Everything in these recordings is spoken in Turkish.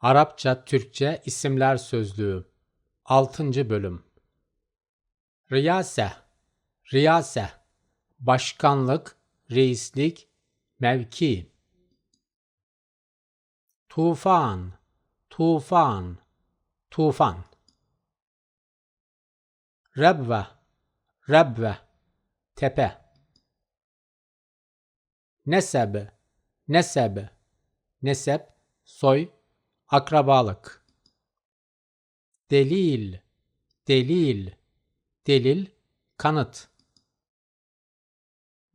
Arapça, Türkçe isimler sözlüğü. 6. bölüm. Riyase. Riyase. Başkanlık, reislik, mevki. Tufan. Tufan. Tufan. Rebve. Rebve. Tepe. Neseb. Neseb. Nesep Soy Akrabalık. Delil. Delil. Delil. Kanıt.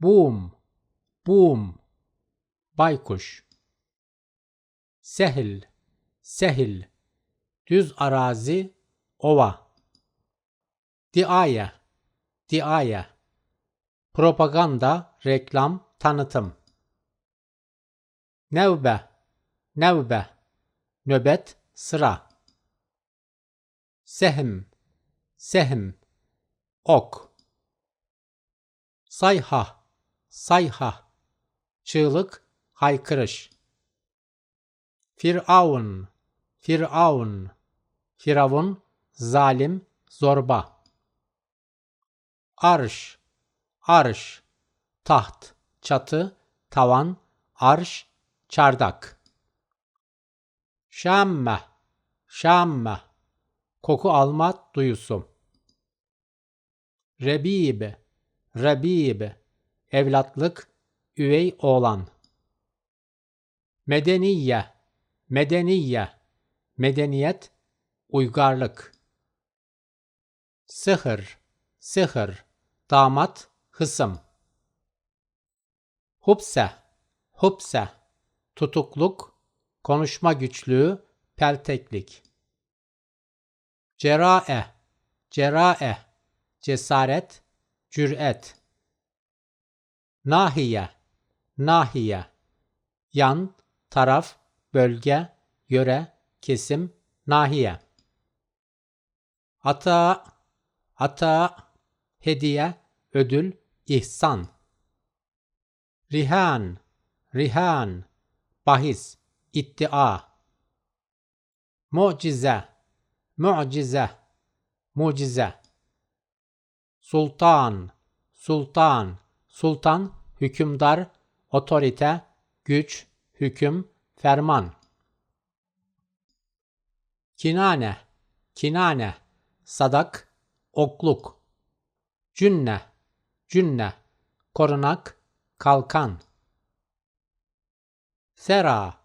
Boom. Boom. Baykuş. Sehil. Sehil. Düz arazi. Ova. Diaye. Diaye. Propaganda, reklam, tanıtım. Nevbe. Nevbe Nöbet, sıra. Sehm, sehm, ok. Sayha, sayha, çığlık, haykırış. Firavun, Firavun, Firavun, zalim, zorba. Arş, arş, taht, çatı, tavan, arş, çardak. Şamme, şamme, koku alma duyusu. Rebib, rebib, evlatlık, üvey oğlan. Medeniye, medeniye, medeniyet, uygarlık. Sıhır, sıhır, damat, hısım. Hupse, hupse, tutukluk, konuşma güçlüğü, pelteklik. Cerae, cerae, cesaret, cüret. Nahiye, nahiye, yan, taraf, bölge, yöre, kesim, nahiye. Ata, ata, hediye, ödül, ihsan. Rihan, rihan, bahis, iddia. Mucize, mucize, mucize. Sultan, sultan, sultan, hükümdar, otorite, güç, hüküm, ferman. Kinane, kinane, sadak, okluk. Cünne, cünne, korunak, kalkan. Sera,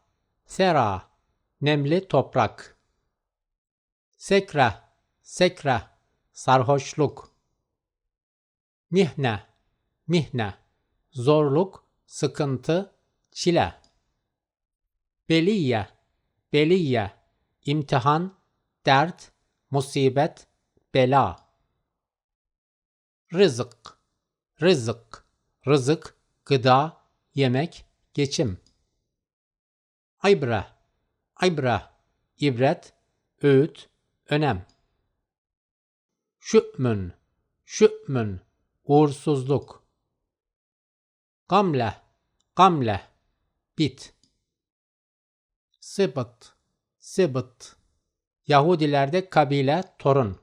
sera, nemli toprak. Sekre, sekre, sarhoşluk. Mihne, mihne, zorluk, sıkıntı, çile. Beliye, beliye, imtihan, dert, musibet, bela. Rızık, rızık, rızık, gıda, yemek, geçim. Aybra, aybra, ibret, öğüt, önem. Şü'mün, şü'mün, uğursuzluk. Gamle, gamle, bit. Sıbıt, sıbıt, Yahudilerde kabile, torun.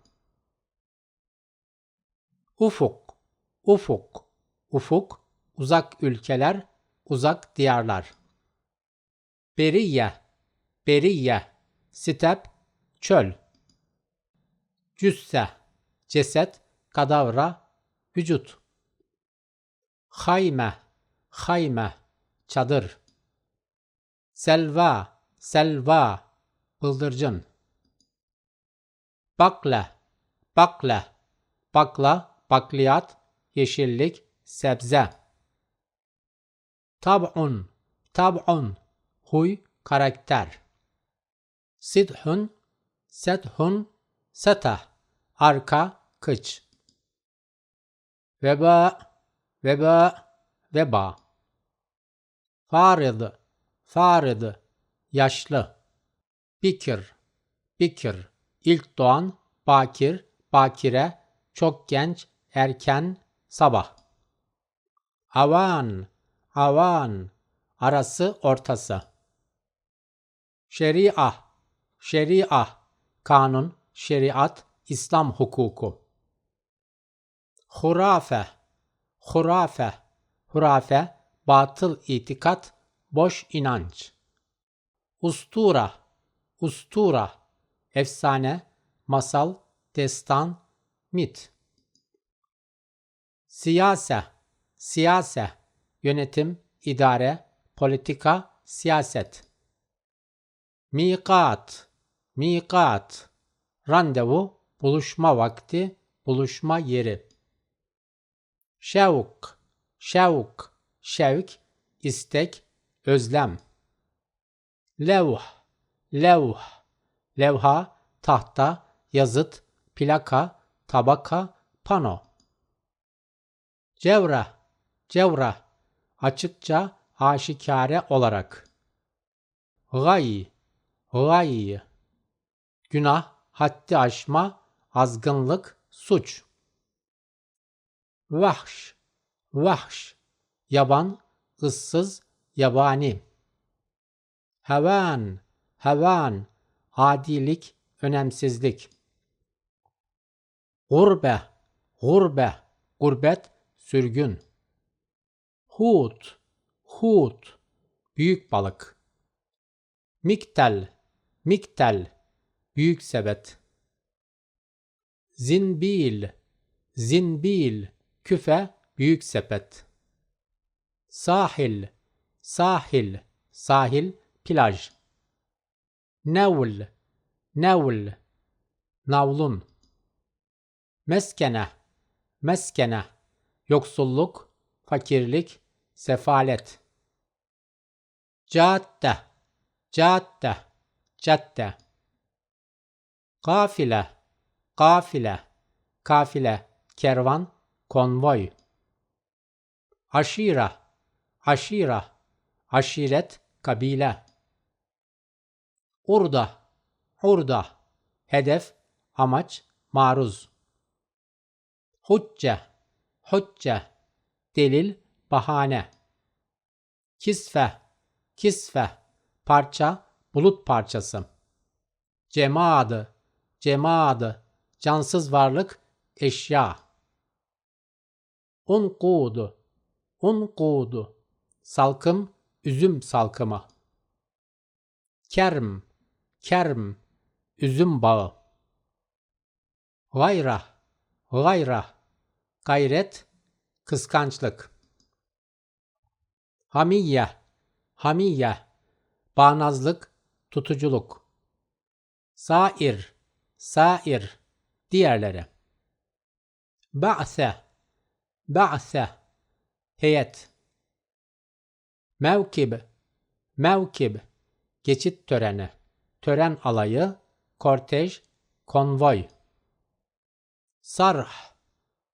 Ufuk, ufuk, ufuk, uzak ülkeler, uzak diyarlar. Beriye, beriye, step, çöl. Cüsse, ceset, kadavra, vücut. Hayme, hayme, çadır. Selva, selva, bıldırcın. Bakle, bakle, bakla, bakliyat, yeşillik, sebze. Tab'un, tab'un, huy, karakter. Sidhun, sethun, setah, arka, kıç. Veba, veba, veba. Farid, farid, yaşlı. Bikir, bikir, ilk doğan, bakir, bakire, çok genç, erken, sabah. Avan, avan, arası, ortası. Şeria, şeria, kanun, şeriat, İslam hukuku. Hurafe, hurafe, hurafe, batıl itikat, boş inanç. Ustura, ustura, efsane, masal, destan, mit. Siyase, siyase, yönetim, idare, politika, siyaset. Mikat, mikat, randevu, buluşma vakti, buluşma yeri. Şevk, şevk, şevk, istek, özlem. Levh, levh, levha, tahta, yazıt, plaka, tabaka, pano. Cevra, cevra, açıkça, aşikare olarak. Gay, gay, günah, haddi aşma, azgınlık, suç. Vahş, vahş, yaban, ıssız, yabani. Hevan, hevan, adilik, önemsizlik. Gurbe, gurbe, gurbet, sürgün. Hut, hut, büyük balık. Miktel, miktel, büyük sebet. Zinbil, zinbil, küfe, büyük sepet. Sahil, sahil, sahil, plaj. Nevl, nevl, navlun. Meskene, meskene, yoksulluk, fakirlik, sefalet. Cadde, cadde, cadde. Kafile, kafile, kafile, kervan, konvoy. Aşira, aşira, aşiret, kabile. Urda, urda, hedef, amaç, maruz. Hucce, hucce, delil, bahane. Kisfe, kisfe, parça, bulut parçası. Cemadı, cemadı, cansız varlık, eşya. Unkudu, unkudu, salkım, üzüm salkımı. Kerm, kerm, üzüm bağı. Gayra, gayra, gayret, kıskançlık. Hamiye, hamiye, bağnazlık, tutuculuk. Sair, sair, diğerleri. Ba'se, ba'se, heyet. Mevkib, mevkib, geçit töreni, tören alayı, kortej, konvoy. Sarh,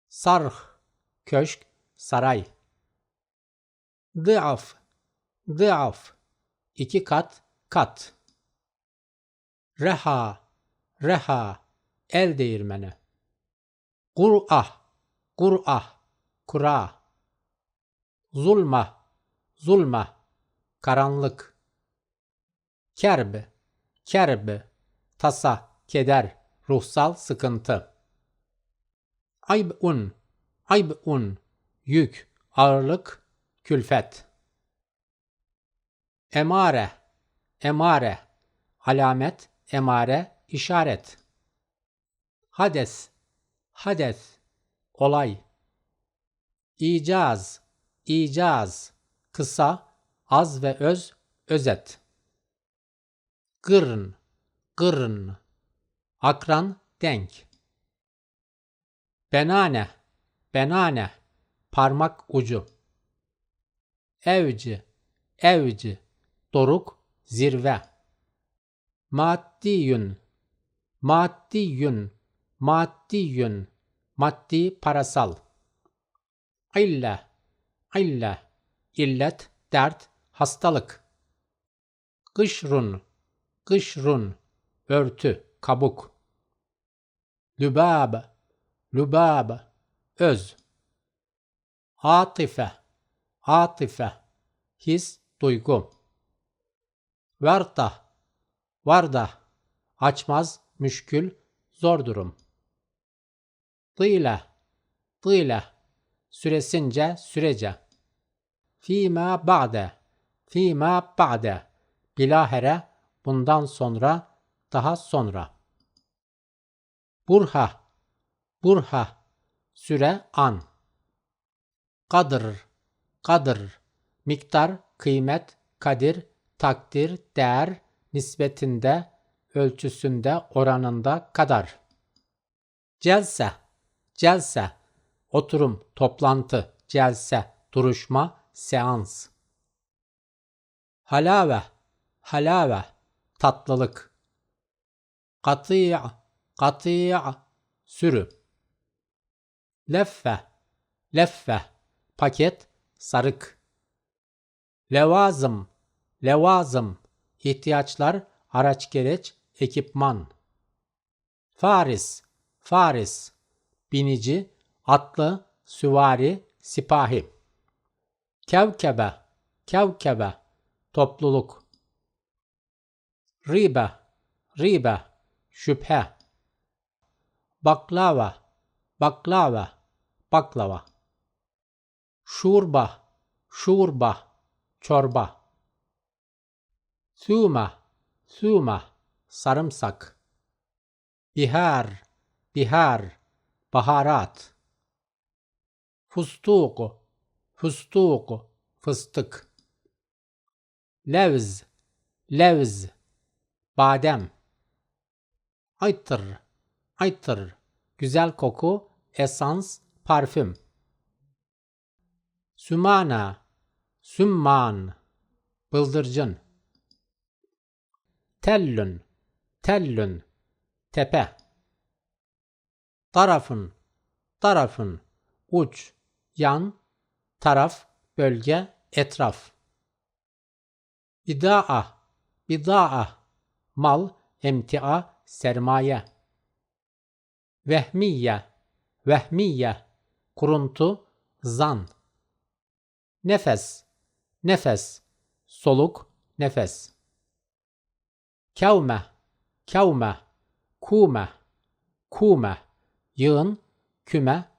sarh, köşk, saray. Dıaf, dıaf, iki kat, kat. Reha, reha, el değirmeni. Kur'ah, kur'ah, kura. Zulma, zulma, karanlık. Kerb, kerb, tasa, keder, ruhsal sıkıntı. Aybun, aybun, yük, ağırlık, külfet. Emare, emare, alamet, emare, işaret. Hades, hades, olay. İcaz, icaz, kısa, az ve öz, özet. Gırn, gırn, akran, denk. Benane, benane, parmak ucu. Evci, evci, doruk, zirve. Maddiyün, maddiyün, maddiyün, maddi parasal. İlle, ille, illet, dert, hastalık. Kışrun, kışrun, örtü, kabuk. Lübab, lübab, öz. Atife, atife, his, duygu. Varda, varda, açmaz, müşkül, zor durum. Tıyla, tıyla, süresince, sürece. Fîmâ ba'de, fîmâ ba'de, bilâhere, bundan sonra, daha sonra. Burha, burha, süre, an. Kadır, kadır, miktar, kıymet, kadir, takdir, değer, nispetinde, ölçüsünde, oranında kadar. Celse, celse, oturum, toplantı, celse, duruşma, seans. Halave, halave, tatlılık. Katî, katî, sürü. Leffe, leffe, paket, sarık. Levazım, levazım, ihtiyaçlar, araç gereç, ekipman. Faris, faris, binici, atlı, süvari, sipahi. Kevkebe, kevkebe, topluluk. Ribe, ribe, şüphe. Baklava, baklava, baklava. Şurba, şurba, çorba. Suma, suma, sarımsak. Bihar, bihar, baharat. Fustuk, fustuk, fıstık. Levz, levz, badem. Aytır, aytır, güzel koku, esans, parfüm. Sümana, sümman, bıldırcın. Tellün, tellün, tepe. Tarafın, tarafın, uç, yan, taraf, bölge, etraf. Bidaa, bidaa, mal, emtia, sermaye. Vehmiye, vehmiye, kuruntu, zan. Nefes, nefes, soluk, nefes. Kavme, kavme, kume, kume, yığın, küme,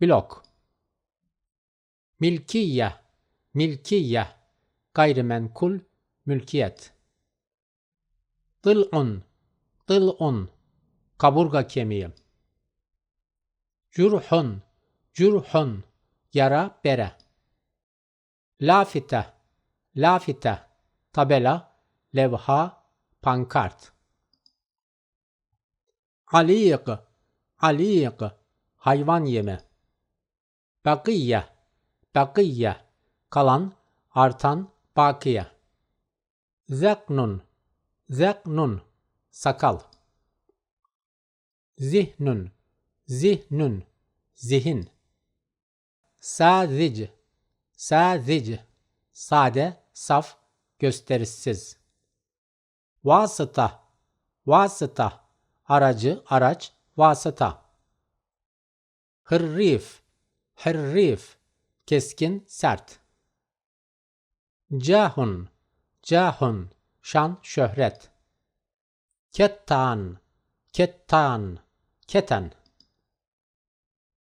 blok. Milkiye, milkiye, gayrimenkul, mülkiyet. Dıl'un, dıl'un, kaburga kemiği. Cürhun, cürhun, yara, bere. Lafite, lafite, tabela, levha, pankart. Alik, alik, hayvan yemi. Bakiye, bakiye, kalan, artan, bakiye. Zeknun, zeknun, sakal. Zihnun, zihnun, zihin. Sazic, sazic, sade, saf, gösterişsiz. Vasıta, vasıta, aracı, araç, vasıta. Hırrif, hırrif, keskin, sert. Cahun, cahun, şan, şöhret. Kettan, kettan, keten.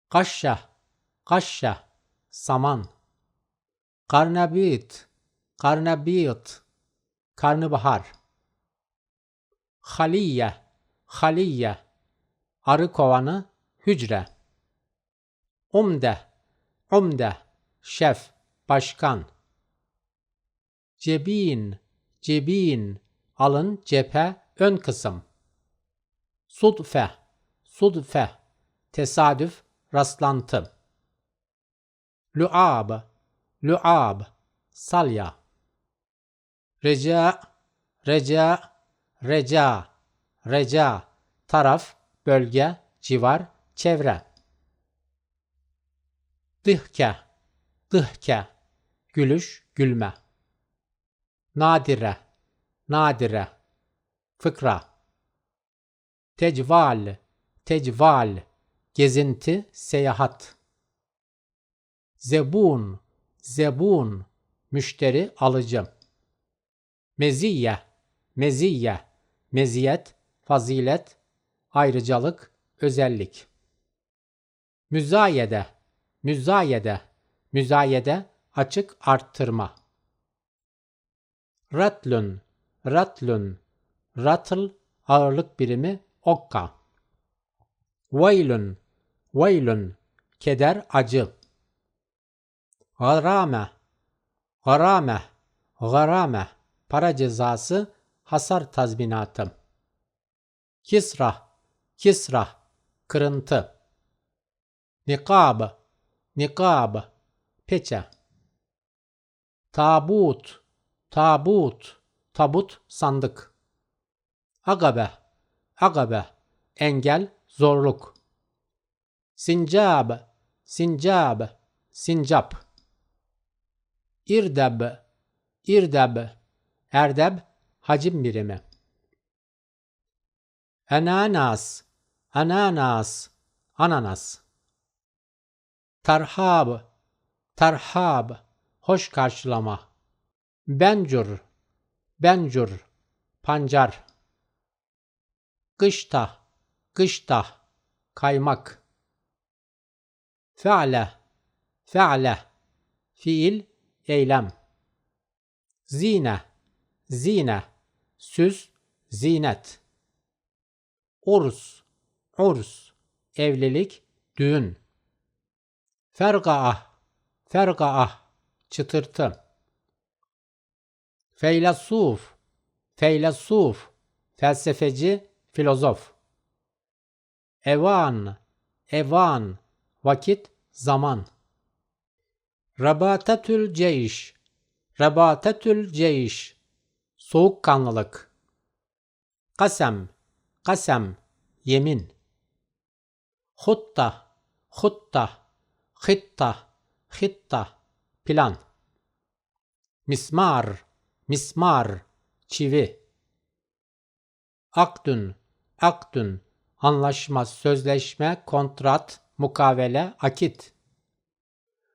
Kaşşa, kaşşa, saman. Karnabit, karnabit, karnabahar. Haliye, haliye, arı kovanı, hücre. Umde, umde, şef, başkan. Cebin, cebin, alın, cephe, ön kısım. Sudfe, sudfe, tesadüf, rastlantı. Lu'ab, lu'ab, salya. Reca, reca, reca, reca, taraf, bölge, civar, çevre. Dıhke, dıhke, gülüş, gülme. Nadire, nadire, fıkra. Tecval, tecval, gezinti, seyahat. Zebun, zebun, müşteri, alıcı. Meziye, meziye, meziyet, fazilet, ayrıcalık, özellik. Müzayede, müzayede, müzayede, açık arttırma. Ratlun, ratlun, ratl, ağırlık birimi, okka. Vaylun, vaylun, keder, acı. Garame, garame, garame, para cezası, hasar tazminatı. Kisra, kisra, kırıntı. Nikab, nikab, peçe. Tabut, tabut, tabut, sandık. Agabe, agabe, engel, zorluk. Sincab, sincab, sincap. İrdeb, irdeb, erdeb, hacim birimi. Ananas, ananas, ananas. Tarhab, tarhab, hoş karşılama. Bencur, bencur, pancar. Kışta, kışta, kaymak. Fe'le, fe'le, fiil, eylem. Zine, zine, süs, zinet. Urs, urs, evlilik, düğün. Fergaah, fergaah, çıtırtı. Feylasuf, feylasuf, felsefeci, filozof. Evan, evan, vakit, zaman. Rabatetül ceyş, rabatetül ceyş, soğukkanlılık. Kasem, kasem, yemin. Hutta, hutta, hitta, hitta, plan. Mismar, mismar, çivi. Aktün, aktün, anlaşma, sözleşme, kontrat, mukavele, akit.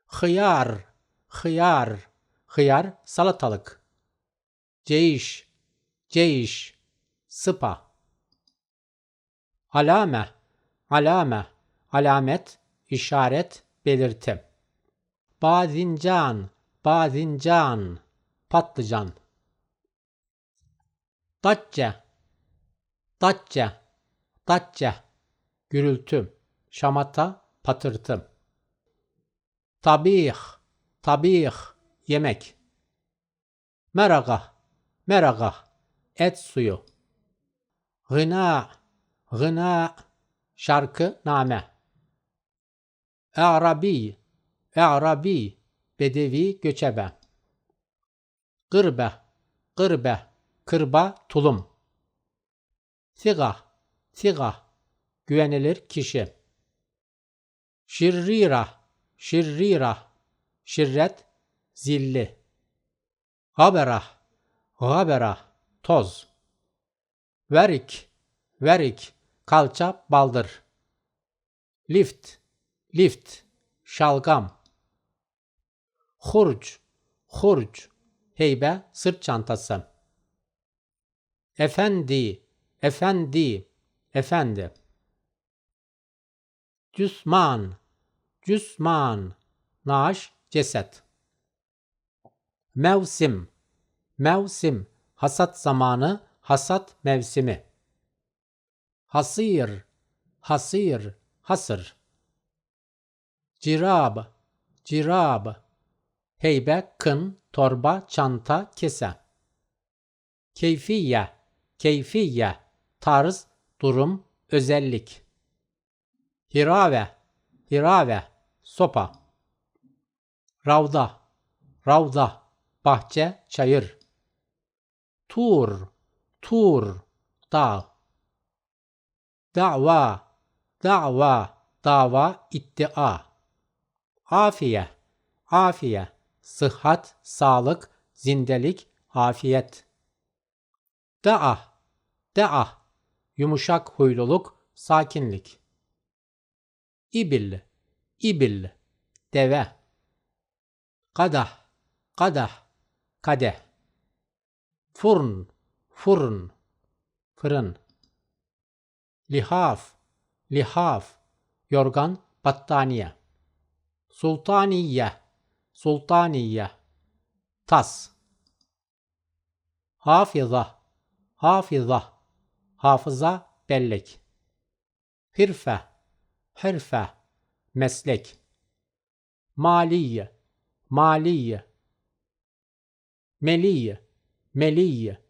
Hıyar, hıyar, hıyar, salatalık. Ceyiş, ceyiş, sıpa. Alame, alame, alamet, işaret, belirti. Bazincan, bazincan, patlıcan. Datça, datça, datça, gürültü, şamata, patırtı. Tabih, tabih, yemek. Meraga, meraga, et suyu. Gına, gına, şarkı, name. Arabi, Arabi, bedevi, göçebe. Gırbe, gırbe, kırba, tulum. Siga, siga, güvenilir kişi. Şirrira, şirrira, şirret, zilli. Gabera, gabera, toz. Verik, verik, kalça, baldır. Lift, lift, şalgam. Hurc, hurc, heybe, sırt çantası. Efendi, efendi, efendi. Cüsman, cüsman, naaş, ceset. Mevsim, mevsim, hasat zamanı, hasat mevsimi. Hasir, hasir, hasır. Cirab, cirab. Heybe, kın, torba, çanta, kese. Keyfiye, keyfiye. Tarz, durum, özellik. Hirave, hirave. Sopa. Ravda, ravda. Bahçe, çayır. Tur, tur. Dağ. Da'va, da'va. Dava, iddia. Afiye, afiye, sıhhat, sağlık, zindelik, afiyet. Da'a, da'a, yumuşak huyluluk, sakinlik. İbil, ibil, deve. Kadah, kadah, kadeh. Furn, furn, fırın. lihaf, lihaf, yorgan, battaniye. Sultaniye, sultaniye, tas. Hafiza, hafiza, hafıza, bellek. Hirfe, hirfe, meslek. Maliye, maliye. Meliye, meliye,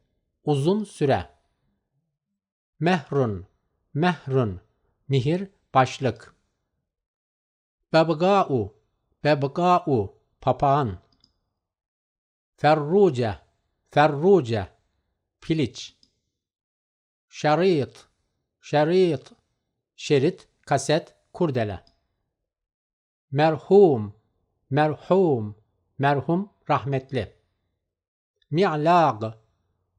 uzun süre. Mehrun, mehrun, mihir, başlık. Bebga'u, bebga'u, papağan. Ferruce, ferruce, piliç. Şerit, şerit, şerit, kaset, kurdele. Merhum, merhum, merhum, rahmetli. Mi'lag,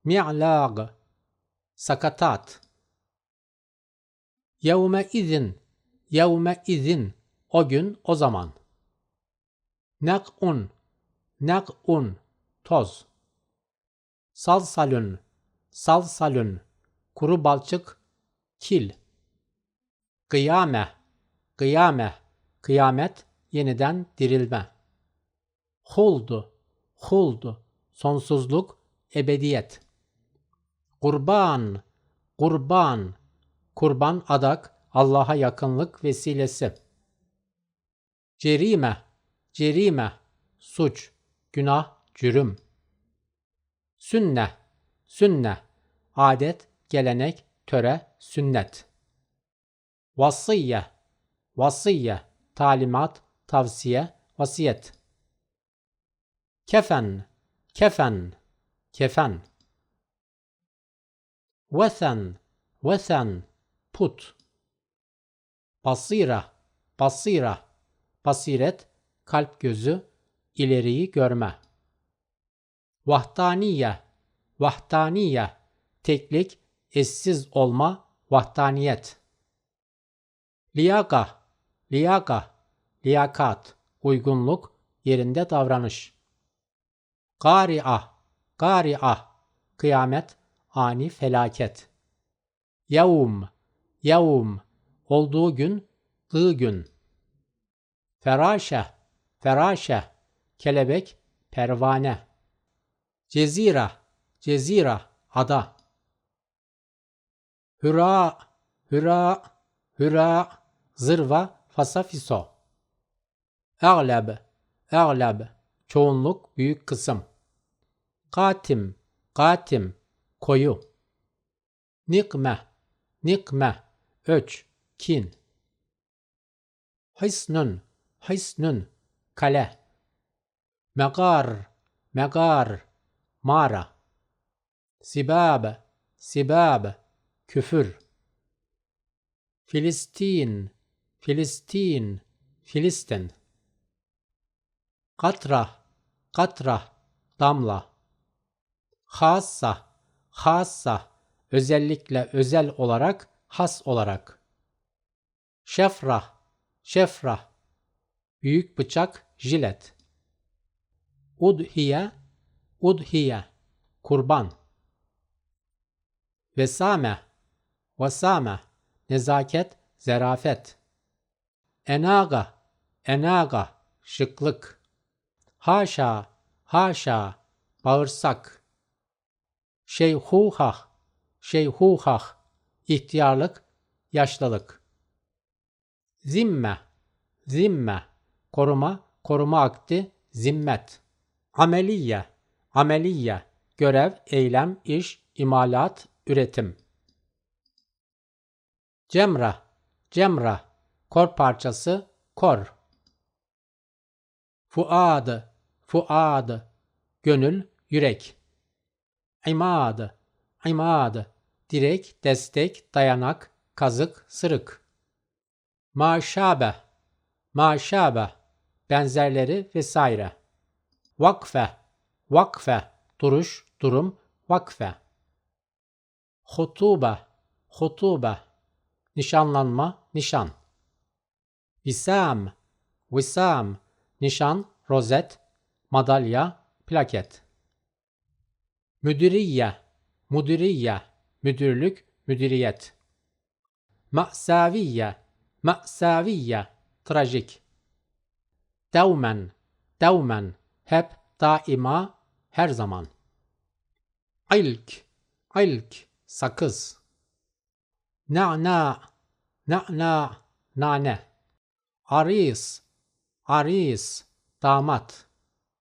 mi'lag, sakatat. Yevme izin, yevme izin, o gün, o zaman. Nek'un, nek'un, toz. Salsalün, salsalün, kuru balçık, kil. Kıyame, kıyame, kıyamet, yeniden dirilme. Huldu, huldu, sonsuzluk, ebediyet. Kurban, kurban, kurban adak, Allah'a yakınlık vesilesi. Cerime, cerime, suç, günah, cürüm. Sünne, sünne, adet, gelenek, töre, sünnet. Vasiyye, vasiyye, talimat, tavsiye, vasiyet. Kefen, kefen, kefen. Vesen, vesen, put. Basira, basira, basiret, kalp gözü, ileriyi görme. Vahdaniye, vahdaniye, teklik, eşsiz olma, vahdaniyet. Liyaka, liyaka, liyakat, uygunluk, yerinde davranış. Gari'a, gari'a, kıyamet, ani felaket. Yevm, yevm, olduğu gün, dığı gün. Feraşe, feraşe, kelebek, pervane. Cezira, cezira, ada. Hüra, hüra, hüra, zırva, fasafiso. Eğleb, eğleb, çoğunluk, büyük kısım. Katim, katim, koyu. Nikme, nikme, öç, kin. Hisnün, hisnün, kale. Megar, megar, mağara. Sibab, sibab, küfür. Filistin, Filistin, Filistin. Katra, katra, damla. Hassa, hassa, özellikle özel olarak, has olarak. Şefra, şefra, büyük bıçak, jilet. Udhiye, udhiye, kurban. Vesame, vesame, nezaket, zerafet. Enaga, enaga, şıklık. Haşa, haşa, bağırsak. Şeyhuhah, şeyhuhah, ihtiyarlık, yaşlılık. Zimme, zimme, koruma, koruma akti, zimmet. Ameliye, ameliye, görev, eylem, iş, imalat, üretim. Cemra, cemra, kor parçası, kor. Fuad, fuad, gönül, yürek. İmad, imad, direk, destek, dayanak, kazık, sırık. Maşabe, maşabe, benzerleri vesaire. Vakfe, vakfe, duruş, durum, vakfe. Hutube, hutube, nişanlanma, nişan. Visam, visam, nişan, rozet, madalya, plaket. Müdiriye, müdiriye, müdürlük, müdiriyet. Ma'saviye, ma'saviye, trajik. Devmen, devmen, hep, daima, her zaman. İlk, ilk, sakız. Na'na, na'na, nane. Aris, aris, damat.